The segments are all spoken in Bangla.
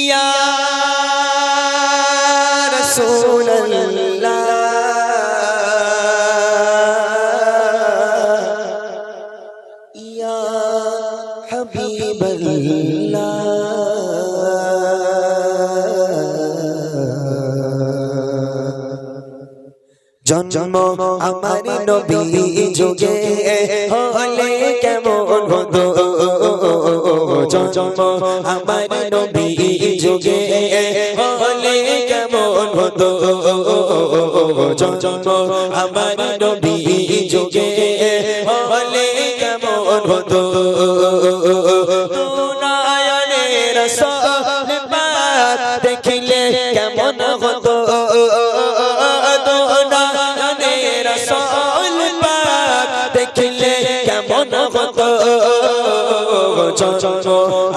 ইয়া রাসূলুল্লাহ। ইয়া হাবিবাল্লাহ। জন্ম আমার নবী যুগে হলে কেমন হতো? জন্ম আমার নবী যুগে। হলে কেমন হতো? জন্ম আমার নবী যুগে। হলে কেমন হতো? নারায়ণের রসল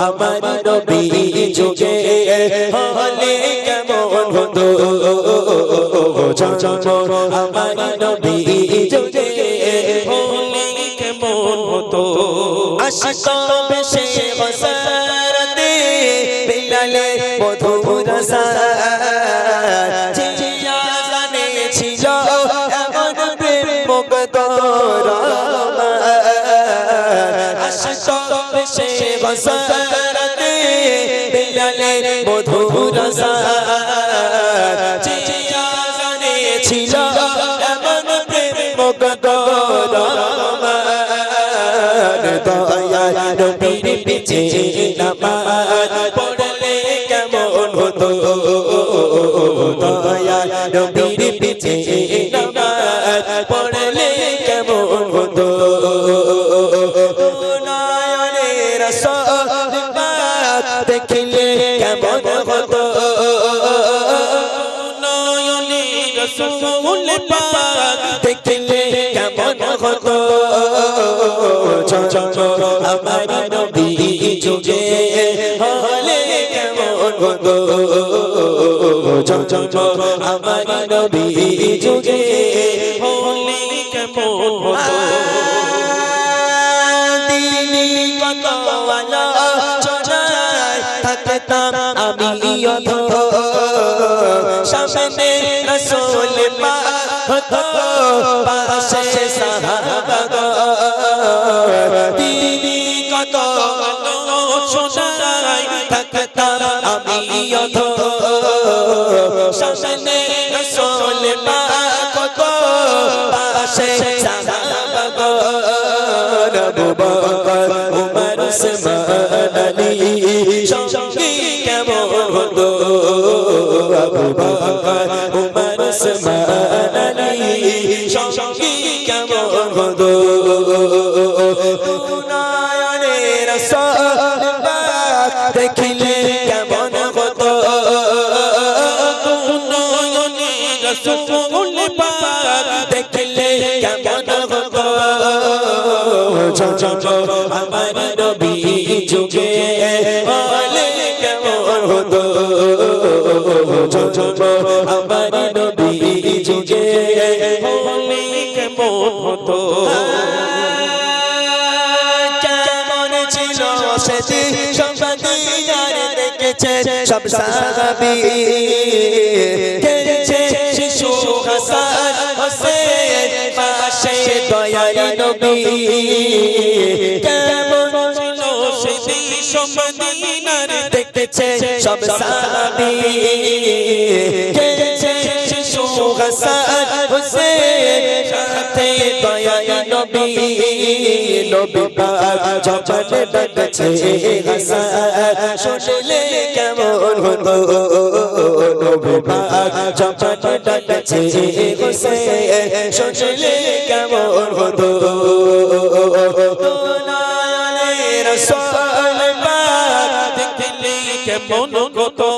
আমার নবী যুগে হলে কেমন হতো? চঞ্চ আমার নবী যুগে হলে কেমন হতো? আশিক সে বসারতে বিলালে মধুর সার বিলালে মধুর জিয়া জানে ছিল এমন প্রেম মুগ্ধ দয়া নবীর পিছে নামাজ রসল দেখিলে কেমন হতো? আমার নবী যুগে হলে কেমন হতো? আমার নবী যুগে হলে কেমন হতো? আমি পাশে সাহাবা দিনী কত আলোচনায় থাকতাম আমি অধ। রসুল মা কত পাশে সাহাবা আবু বকর, উমর, উসমান, আলী, সঙ্গী কেমন হতো? আবু নয়নে রসল দেখিলে কেমন হতো? নয়নে রসল দেখিলে কেমন হতো? চঞ্চ আমার নবী যুগে হলে কেমন হতো? চঞ্চ আমার নবী যুগে হলে কেমন হতো? সেটি সম্পাদিনার দেখেছে সব সাহাবি। কেছে শিশু হাসান হোসেন পাশে দয়াল নবী। কেমন ছিল সেটি সম্পাদিনার দেখেছে সব সাহাবি। কেছে শিশু হাসান হোসেন সাথে দয়াল নবী। নবী জবানে ডাকছে হাসান শুনলে কেমন হতো নবী পাক জবানে ডাকছে হোসেন শুনলে কেমন হতো নয়নে রসল পাক দেখলে কেমন হতো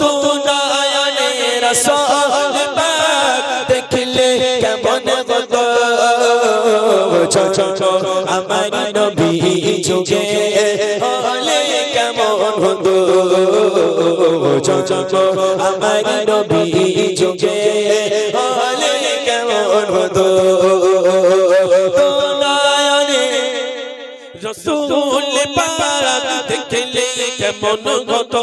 তো নয়নে রসল পাক দেখলে কেমন হতো চঞ্চ আমার নবী যুগে হলে কেমন হতো চঞ্চ আমার নবী যুগে হলে কেমন হতো রসুল পাক দেখলে কেমন হতো